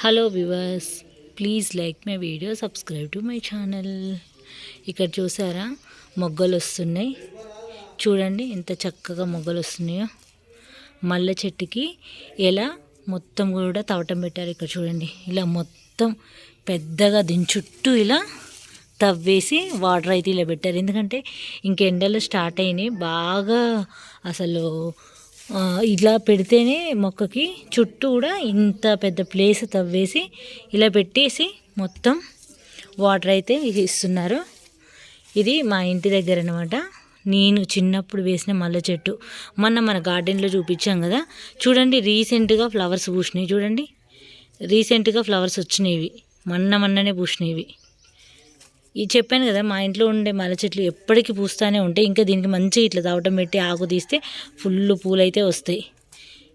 Hello viewers please like my video subscribe to my channel ఇక్కడ చూసారా? మొగ్గలు వస్తున్నాయి. చూడండి ఎంత చక్కగా మొగ్గలు వస్తున్నాయో. మల్లె చెట్టుకి ఎలా మొత్తం కూడా తవటం పెట్టారు ఇక్కడ చూడండి. ఇలా మొత్తం పెద్దగా దీని చుట్టూ ఇలా తవ్వేసి వాటర్ అయితే ఇలా పెట్టారు. ఎందుకంటే ఇంక ఎండలు స్టార్ట్ అయినాయి. బాగా అసలు ఇలా పెడితేనే మొక్కకి చుట్టూ కూడా ఇంత పెద్ద ప్లేస్ తవ్వేసి ఇలా పెట్టేసి మొత్తం వాటర్ అయితే ఇస్తున్నారు. ఇది మా ఇంటి దగ్గర అనమాట నేను చిన్నప్పుడు వేసిన మల్లె చెట్టు. మొన్న మన గార్డెన్లో చూపించాం కదా. చూడండి రీసెంట్గా ఫ్లవర్స్ పూసినాయి చూడండి రీసెంట్గా ఫ్లవర్స్ వచ్చినాయి మొన్న మొన్ననే పూసినాయి ఈ చెప్పాను కదా మా ఇంట్లో ఉండే మల్లె చెట్లు ఎప్పటికీ పూస్తూనే ఉంటాయి. ఇంకా దీనికి మంచిగా ఇట్లా తవటం పెట్టి ఆకు తీస్తే ఫుల్ పూలు అయితే వస్తాయి.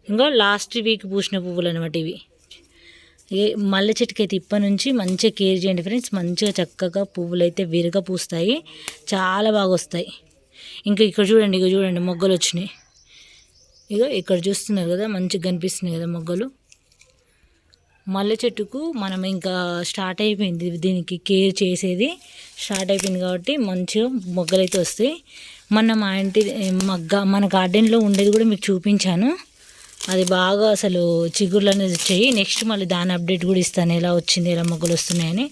ఇంకో లాస్ట్ వీక్ పూసిన పువ్వులు అనమాట ఇవి. ఏ మల్లె చెట్టుకి అయితే ఇప్పటి నుంచి మంచిగా కేర్ చేయండి ఫ్రెండ్స్. మంచిగా చక్కగా పువ్వులు అయితే విరగ పూస్తాయి. చాలా బాగా వస్తాయి. ఇంకా ఇక్కడ చూడండి ఇక చూడండి మొగ్గలు వచ్చినాయి. ఇక ఇక్కడ చూస్తున్నారు కదా మంచిగా కనిపిస్తున్నాయి కదా మొగ్గలు. మల్లె చెట్టుకు మనం ఇంకా స్టార్ట్ అయిపోయింది. దీనికి కేర్ చేసేది స్టార్ట్ అయిపోయింది కాబట్టి మంచిగా మొగ్గలు అయితే వస్తాయి. మొన్న మా ఇంటి మగ్గ మన గార్డెన్లో ఉండేది కూడా మీకు చూపించాను. అది బాగా అసలు చిగుర్లు అనేది వచ్చాయి. నెక్స్ట్ మళ్ళీ దాని అప్డేట్ కూడా ఇస్తాను. ఎలా వచ్చింది ఎలా మొగ్గలు వస్తున్నాయని.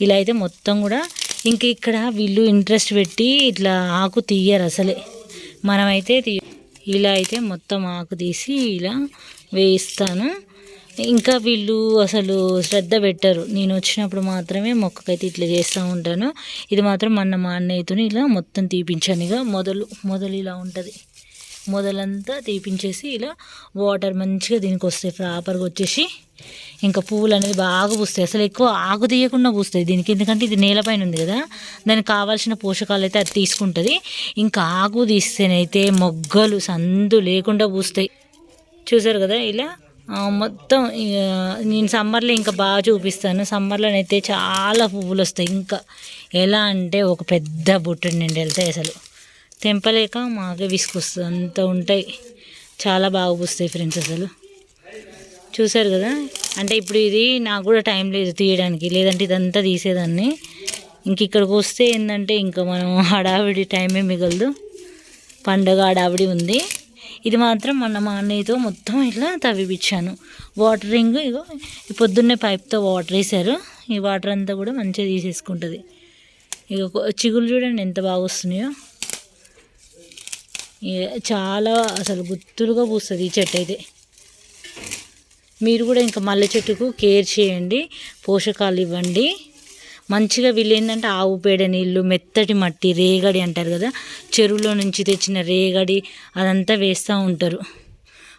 ఇలా అయితే మొత్తం కూడా ఇంక ఇక్కడ వీళ్ళు ఇంట్రెస్ట్ పెట్టి ఇట్లా ఆకు తీయరు అసలే. మనమైతే ఇలా అయితే మొత్తం ఆకు తీసి ఇలా వేయిస్తాను. ఇంకా వీళ్ళు అసలు శ్రద్ధ పెట్టరు. నేను వచ్చినప్పుడు మాత్రమే మొక్కకైతే ఇట్లా చేస్తూ ఉంటాను. ఇది మాత్రం మొన్న మా అన్నయ్యతో ఇలా మొత్తం తీపించాను. ఇక మొదలు మొదలు ఇలా ఉంటుంది. మొదలంతా తీపించేసి ఇలా వాటర్ మంచిగా దీనికి వస్తాయి. ప్రాపర్గా వచ్చేసి ఇంకా పువ్వులు అనేది బాగా పూస్తాయి. అసలు ఎక్కువ ఆకు తీయకుండా పూస్తాయి దీనికి. ఎందుకంటే ఇది నేలపైన ఉంది కదా. దానికి కావాల్సిన పోషకాలు అయితే అది తీసుకుంటుంది. ఇంకా ఆకు తీస్తేనైతే మొగ్గలు సందు లేకుండా పూస్తాయి. చూసారు కదా ఇలా? మొత్తం ఇక నేను సమ్మర్లో ఇంకా బాగా చూపిస్తాను. సమ్మర్లోనైతే చాలా పువ్వులు వస్తాయి. ఇంకా ఎలా అంటే ఒక పెద్ద బుట్ట నిండి వెళ్తాయి అసలు. తెంపలేక మాకే విసుకొస్తుంది అంత ఉంటాయి. చాలా బాగా పూస్తాయి ఫ్రెండ్స్ అసలు. చూసారు కదా? అంటే ఇప్పుడు ఇది నాకు కూడా టైం లేదు తీయడానికి. లేదంటే ఇదంతా తీసేదాన్ని. ఇంక ఇక్కడికి వస్తే ఏంటంటే ఇంకా మనం హడావిడి టైమే మిగలదు. పండగ హడావిడి ఉంది. ఇది మాత్రం మొన్న మా అన్నయ్యతో మొత్తం ఇట్లా తవ్విపించాను వాటరింగ్ ఇగో ఈ పొద్దున్నే పైప్తో వాటర్ వేసారు ఈ వాటర్ అంతా కూడా మంచిగా తీసేసుకుంటుంది. ఇక చిగులు చూడండి ఎంత బాగా వస్తున్నాయో. ఇక చాలా అసలు గుత్తులుగా పూస్తుంది ఈ చెట్టు అయితే. మీరు కూడా ఇంకా మల్లె చెట్టుకు కేర్ చేయండి పోషకాలు ఇవ్వండి. మంచిగా వీళ్ళు ఏంటంటే ఆవు పేడ నీళ్ళు మెత్తటి మట్టి రేగడి అంటారు కదా చెరువులో నుంచి తెచ్చిన రేగడి అదంతా వేస్తూ ఉంటారు.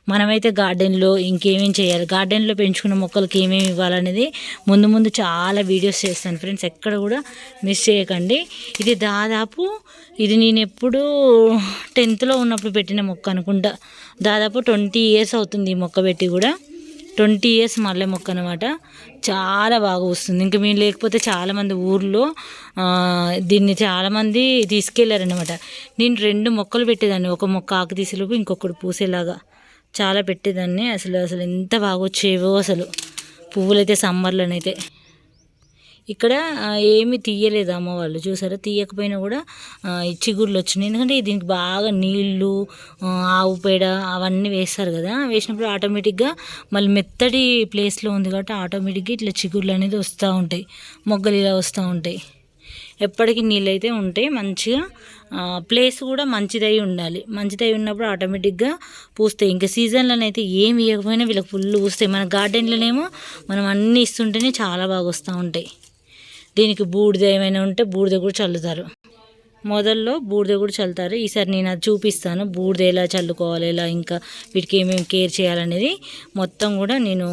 మనమైతే గార్డెన్లో ఇంకేమేం చేయాలి? గార్డెన్లో పెంచుకున్న మొక్కలకి ఏమేమి ఇవ్వాలనేది ముందు ముందు చాలా వీడియోస్ చేస్తాను. ఫ్రెండ్స్ ఎక్కడ కూడా మిస్ చేయకండి. ఇది దాదాపు ఇది నేను ఎప్పుడు టెన్త్లో ఉన్నప్పుడు పెట్టిన మొక్క అనుకుంటా. దాదాపు ట్వంటీ ఇయర్స్ అవుతుంది ఈ మొక్క పెట్టి కూడా. ట్వంటీ ఇయర్స్ మల్లె మొక్క అనమాట చాలా బాగా వస్తుంది ఇంకా మేము లేకపోతే చాలామంది ఊర్లో దీన్ని చాలామంది తీసుకెళ్ళారనమాట నేను రెండు మొక్కలు పెట్టేదాన్ని. ఒక మొక్క ఆకు తీసేలోపు ఇంకొకటి పూసేలాగా. చాలా పెట్టేదాన్ని. అసలు అసలు ఎంత బాగా వచ్చేవో అసలు. పువ్వులైతే సమ్మర్లోనైతే. ఇక్కడ ఏమి తీయలేదు అమ్మ వాళ్ళు. చూసారా? తీయకపోయినా కూడా ఈ చిగుర్లు వచ్చినాయి. ఎందుకంటే దీనికి బాగా నీళ్ళు ఆవు పేడ అవన్నీ వేస్తారు కదా. వేసినప్పుడు ఆటోమేటిక్గా మళ్ళీ మెత్తటి ప్లేస్లో ఉంది కాబట్టి ఆటోమేటిక్గా ఇట్లా చిగుర్లు అనేది వస్తూ ఉంటాయి. మొగ్గలు ఇలా వస్తూ ఉంటాయి. ఎప్పటికీ నీళ్ళు అయితే ఉంటాయి మంచిగా ప్లేస్ కూడా మంచిదై ఉండాలి. మంచిదై ఉన్నప్పుడు ఆటోమేటిక్గా పూస్తాయి. ఇంకా సీజన్లోనైతే ఏమి ఇవ్వకపోయినా వీళ్ళకి ఫుల్ పూస్తాయి. మన గార్డెన్లోనేమో మనం అన్నీ ఇస్తుంటేనే చాలా బాగా వస్తూ ఉంటాయి. దీనికి బూడిద ఏమైనా ఉంటే బూడిద కూడా చల్లుతారు. మొదల్లో బూడిద కూడా చల్లుతారు. ఈసారి నేను అది చూపిస్తాను. బూడిద ఎలా చల్లుకోవాలి ఎలా ఇంకా వీటికి ఏమేమి కేర్ చేయాలనేది మొత్తం కూడా నేను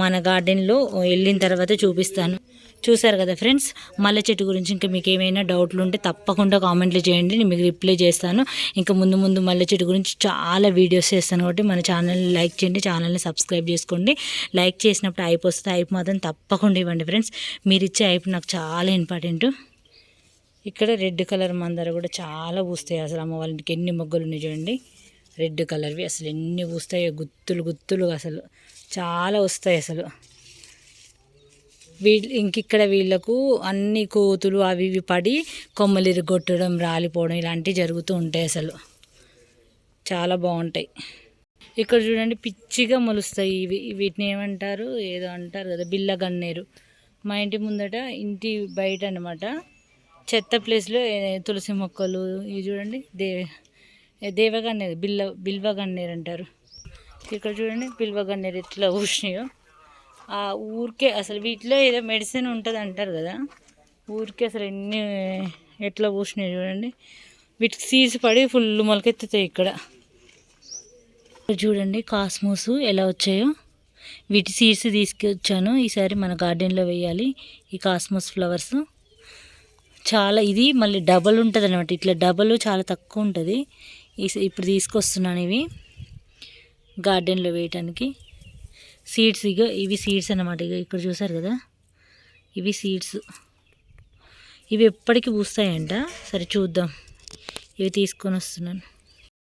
మన గార్డెన్లో వెళ్ళిన తర్వాత చూపిస్తాను. చూసారు కదా ఫ్రెండ్స్? మల్లె చెట్టు గురించి ఇంకా మీకు ఏమైనా డౌట్లు ఉంటే తప్పకుండా కామెంట్లు చేయండి. నేను మీకు రిప్లై చేస్తాను. ఇంకా ముందు ముందు మల్లె చెట్టు గురించి చాలా వీడియోస్ చేస్తాను కాబట్టి మన ఛానల్ని లైక్ చేయండి ఛానల్ని సబ్స్క్రైబ్ చేసుకోండి. లైక్ చేసినప్పుడు ఐప్ వస్తే ఐప్ మాత్రం తప్పకుండా ఇవ్వండి ఫ్రెండ్స్. మీరు ఇచ్చే ఐప్ నాకు చాలా ఇంపార్టెంట్. ఇక్కడ రెడ్ కలర్ మందార కూడా చాలా పూస్తాయి అసలు అమ్మ వాళ్ళ ఇంటికి. ఎన్ని మొగ్గలు ఉన్నాయి చూడండి. రెడ్ కలర్వి అసలు ఎన్ని పూస్తాయో గుత్తులు గుత్తులు అసలు చాలా వస్తాయి అసలు. వీళ్ళు ఇంకిక్కడ వీళ్ళకు అన్ని కోతులు అవి ఇవి పడి కొమ్మలు ఇరగొట్టడం రాలిపోవడం ఇలాంటివి జరుగుతూ ఉంటాయి అసలు. చాలా బాగుంటాయి. ఇక్కడ చూడండి పిచ్చిగా మొలుస్తాయి ఇవి. వీటిని ఏమంటారు? ఏదో అంటారు కదా బిల్ల గన్నేరు. మా ఇంటి ముందట ఇంటి బయట అనమాట చెత్త ప్లేస్లో తులసి మొక్కలు ఇవి చూడండి దేవ దేవగన్నేరు బిల్ల బిల్వ గన్నేరు అంటారు. ఇక్కడ చూడండి బిల్వ గన్నేరు ఎట్లా ఊసినాయో ఆ ఊరికే అసలు వీటిలో ఏదో మెడిసిన్ ఉంటుంది అంటారు కదా ఊరికే అసలు ఎన్ని ఎట్లా పూసినాయి చూడండి. వీటికి సీడ్స్ పడి ఫుల్ మొలకెత్తుతాయి ఇక్కడ. చూడండి కాస్మోస్ ఎలా వచ్చాయో. వీటి సీడ్స్ తీసుకొచ్చాను. ఈసారి మన గార్డెన్లో వేయాలి ఈ కాస్మోస్ ఫ్లవర్స్. చాలా ఇది మళ్ళీ డబల్ ఉంటుంది అనమాట ఇట్లా డబల్ చాలా తక్కువ ఉంటుంది. ఈ- ఇప్పుడు తీసుకొస్తున్నాను ఇవి. గార్డెన్లో వేయటానికి. సీడ్స్ ఇక ఇవి సీడ్స్ అన్నమాట. ఇక ఇక్కడ చూసారు కదా? ఇవి సీడ్స్. ఇవి ఎప్పటికీ పూస్తాయంట? సరే చూద్దాం. ఇవి తీసుకొని వస్తున్నాను.